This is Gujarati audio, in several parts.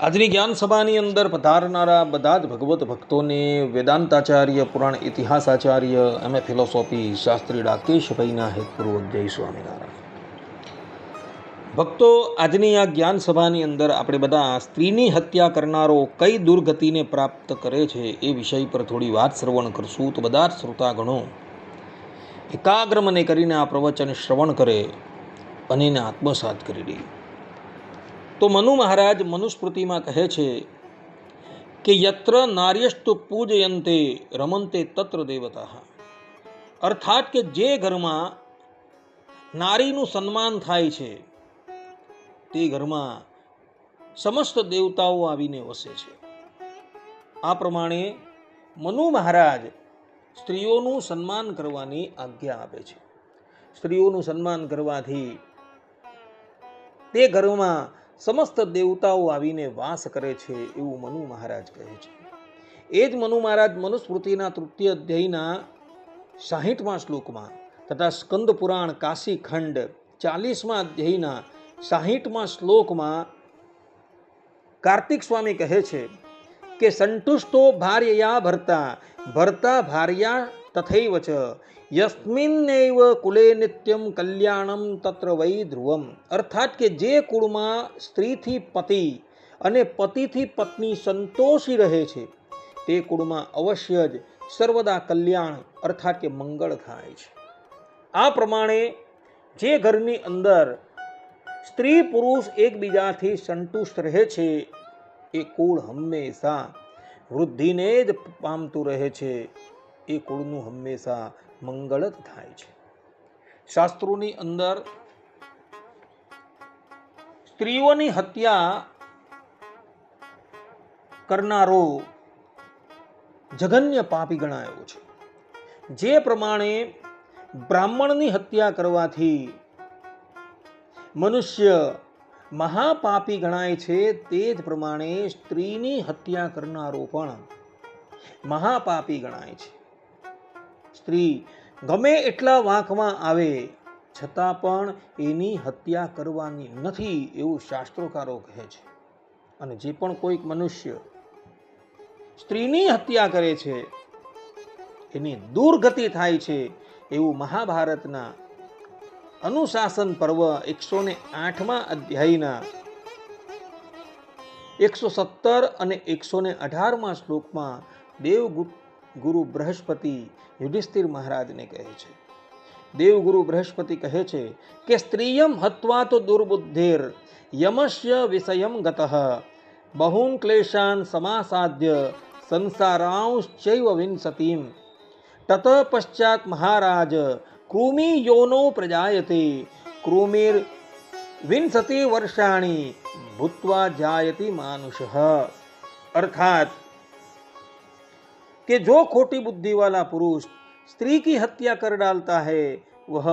આજની જ્ઞાન સભાની અંદર પધારનારા બધા જ ભગવત ભક્તોને વેદાંતાચાર્ય, પુરાણ ઇતિહાસાચાર્ય, એમ. એ. ફિલોસોફી શાસ્ત્રી રાકેશભાઈના હેતપૂર્વક જય સ્વામિનારાયણ. ભક્તો, આજની આ જ્ઞાન સભાની અંદર આપણે બધા સ્ત્રીની હત્યા કરનારો કઈ દુર્ગતિને પ્રાપ્ત કરે છે એ વિષય પર થોડી વાત શ્રવણ કરશું. તો બધા જ શ્રોતાગણો, એકાગ્ર મને કરીને આ પ્રવચન શ્રવણ કરે અને એને આત્મસાત કરી લે તો મનુ મહારાજ મનુસ્મૃતિમાં કહે છે કે યત્ર નાર્યસ્તુ પૂજયંતે રમંતે તત્ર દેવતા. અર્થાત કે જે ઘરમાં નારીનું સન્માન થાય છે, તે ઘરમાં સમસ્ત દેવતાઓ આવીને વસે છે. આ પ્રમાણે મનુ મહારાજ સ્ત્રીઓનું સન્માન કરવાની આજ્ઞા આપે છે. સ્ત્રીઓનું સન્માન કરવાથી તે ઘરમાં સમસ્ત દેવતાઓ આવીને વાસ કરે છે એવું મનુ મહારાજ કહે છે. એ જ મનુ મહારાજ મનુસ્મૃતિના તૃતીય અધ્યાયના સાહીઠમાં શ્લોકમાં તથા સ્કંદ પુરાણ કાશી ખંડ ચાલીસમાં અધ્યાયના સાહીઠમાં શ્લોકમાં કાર્તિક સ્વામી કહે છે કે સંતુષ્ટો ભાર્યયા ભરતા ભરતા ભાર્યા તથૈવ યસ્મિન્નૈવ કુલે નિત્યમ કલ્યાણમ તત્ર વૈ ધ્રુવમ. અર્થાત કે જે કુળમાં સ્ત્રીથી પતિ અને પતિથી પત્ની સંતોષી રહે છે, તે કુળમાં અવશ્ય જ સર્વદા કલ્યાણ, અર્થાત કે મંગળ થાય છે. આ પ્રમાણે જે ઘરની અંદર સ્ત્રી પુરુષ એકબીજાથી સંતુષ્ટ રહે છે, એ કુળ હંમેશા વૃદ્ધિને જ પામતું રહે છે. એ કુળનું હંમેશા મંગળ જ થાય છે. શાસ્ત્રોની અંદર સ્ત્રીઓની હત્યા કરનારો જઘન્ય પાપી ગણાયો છે. જે પ્રમાણે બ્રાહ્મણની હત્યા કરવાથી મનુષ્ય મહાપાપી ગણાય છે તે જ પ્રમાણે સ્ત્રીની હત્યા કરનારો પણ મહાપાપી ગણાય છે. સ્ત્રી ગમે એટલા વાંકમાં આવે, છતાં પણ એની હત્યા કરવાની નથી એવું શાસ્ત્રોકારો કહે છે. અને જે પણ કોઈક મનુષ્ય સ્ત્રીની હત્યા કરે છે, એની દુર્ગતિ થાય છે એવું મહાભારતના અનુશાસન પર્વ એકસો ને આઠમા અધ્યાયના એકસો સત્તર અને એકસો ને અઢારમાં શ્લોકમાં દેવ ગુરુ બૃહસ્પતિ યુધિષ્ઠિર મહારાજને કહે છે. દેવગુરુ બૃહસ્પતિ કહે છે કે, સ્ત્રીયમ હત્વા તો દુર્બુદ્ધિર, યમસ્ય વિષયમ ગત બહુન ક્લેશાન સમાસાધ્ય સંસારાંશ્ચૈવ વિંસતિમ તત પશ્ચાત મહારાજ, કૃમિ યોનો પ્રજાયતે, કૃમિર વિંસતિ વર્ષાણી, ભૂત્વા જાયતી માનુષ. અર્થાત कि जो खोटी बुद्धि वाला पुरुष स्त्री की हत्या कर डालता है वह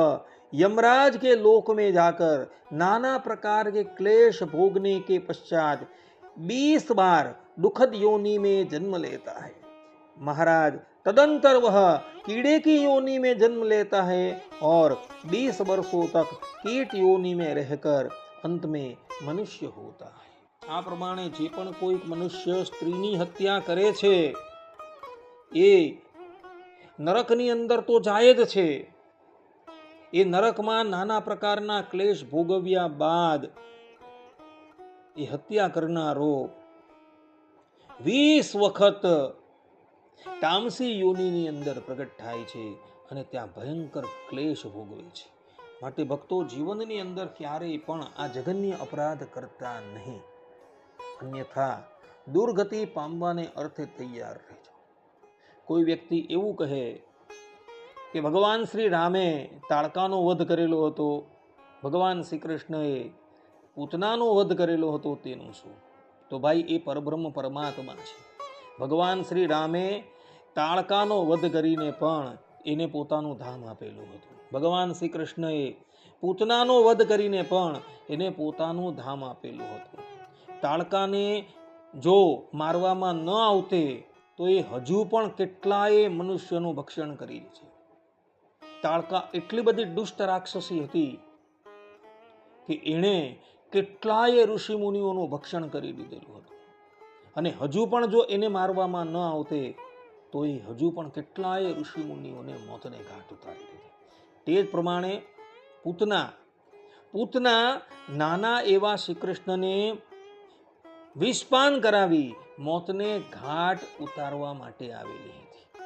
यमराज के लोक में जाकर नाना प्रकार के क्लेश भोगने के पश्चात बीस बार दुखद योनि में जन्म लेता है महाराज तदंतर वह कीड़े की योनि में जन्म लेता है और बीस वर्षों तक कीट योनि में रहकर अंत में मनुष्य होता है આ પ્રમાણે જે પણ કોઈક મનુષ્ય સ્ત્રીની હત્યા કરે છે એ નરકની અંદર તો જાય જ છે. એ નરકમાં નાના પ્રકારના ક્લેશ ભોગવ્યા બાદ એ હત્યા કરનારો વીસ વખત તામસી યોનિની અંદર પ્રગટ થાય છે અને ત્યાં ભયંકર ક્લેશ ભોગવે છે. માટે ભક્તો જીવનની અંદર ક્યારેય પણ આ જઘન્ય અપરાધ કરતા નહીં. અન્યથા દુર્ગતિ પામવાને અર્થે તૈયાર રહેજો કોઈ વ્યક્તિ એવું કહે કે ભગવાન શ્રી રામે તાળકાનો વધ કરેલો હતો, ભગવાન શ્રી કૃષ્ણએ પૂતનાનો વધ કરેલો હતો તેનું શું? તો ભાઈ એ પરબ્રહ્મ પરમાત્મા છે. ભગવાન શ્રી રામે તાળકાનો વધ કરીને પણ એને પોતાનું ધામ આપેલું હતું. ભગવાન શ્રી કૃષ્ણએ પૂતનાનો વધ કરીને પણ એને પોતાનું ધામ આપેલું હતું. તાળકાને જો મારવામાં ન આવતે તો એ હજુ પણ કેટલાય મનુષ્યનું ભક્ષણ કરી છે. તાળકા એટલી બધી દુષ્ટ રાક્ષસી હતી કે એણે કેટલાય ઋષિમુનિઓનું ભક્ષણ કરી દીધેલું હતું. અને હજુ પણ જો એને મારવામાં ન આવતે, તો એ હજુ પણ કેટલાય ઋષિમુનિઓને મોતને ઘાટ ઉતારી દીધી. તે જ પ્રમાણે પૂતના પૂતના નાના એવા શ્રી કૃષ્ણને વિષપાન કરાવી મોતને ઘાટ ઉતારવા માટે આવેલી હતી.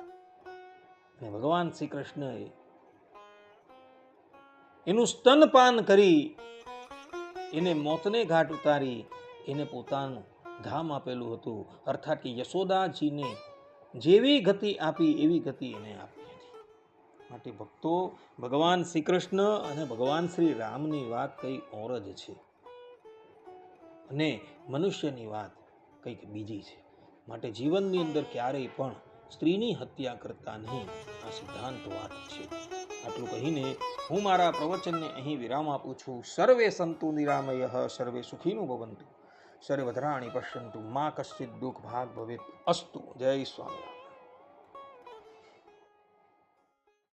અને ભગવાન શ્રી કૃષ્ણએ એનું સ્તનપાન કરી એને મોતને ઘાટ ઉતારી એને પોતાનું ધામ આપેલું હતું. અર્થાત કે યશોદાજીને જેવી ગતિ આપી એવી ગતિ એને આપી હતી. માટે ભક્તો, ભગવાન શ્રી કૃષ્ણ અને ભગવાન શ્રી રામની વાત કઈ ઓર જ છે. અને મનુષ્યની વાત કંઈક બીજી છે. માટે જીવનની અંદર ક્યારેય પણ સ્ત્રીની હત્યા કરતા નહીં, આ સિદ્ધાંત વાત છે. આટલું કહીને હું મારા પ્રવચનને અહીં વિરામ આપું છું. સર્વે સંતુ નિરામય, સર્વે સુખીનું ભવંતુ. સર્વધરાણી પશ્યંતુ, મા કશ્ચિત દુઃખ ભાગ ભવેત. અસ્તુ. જય સ્વામી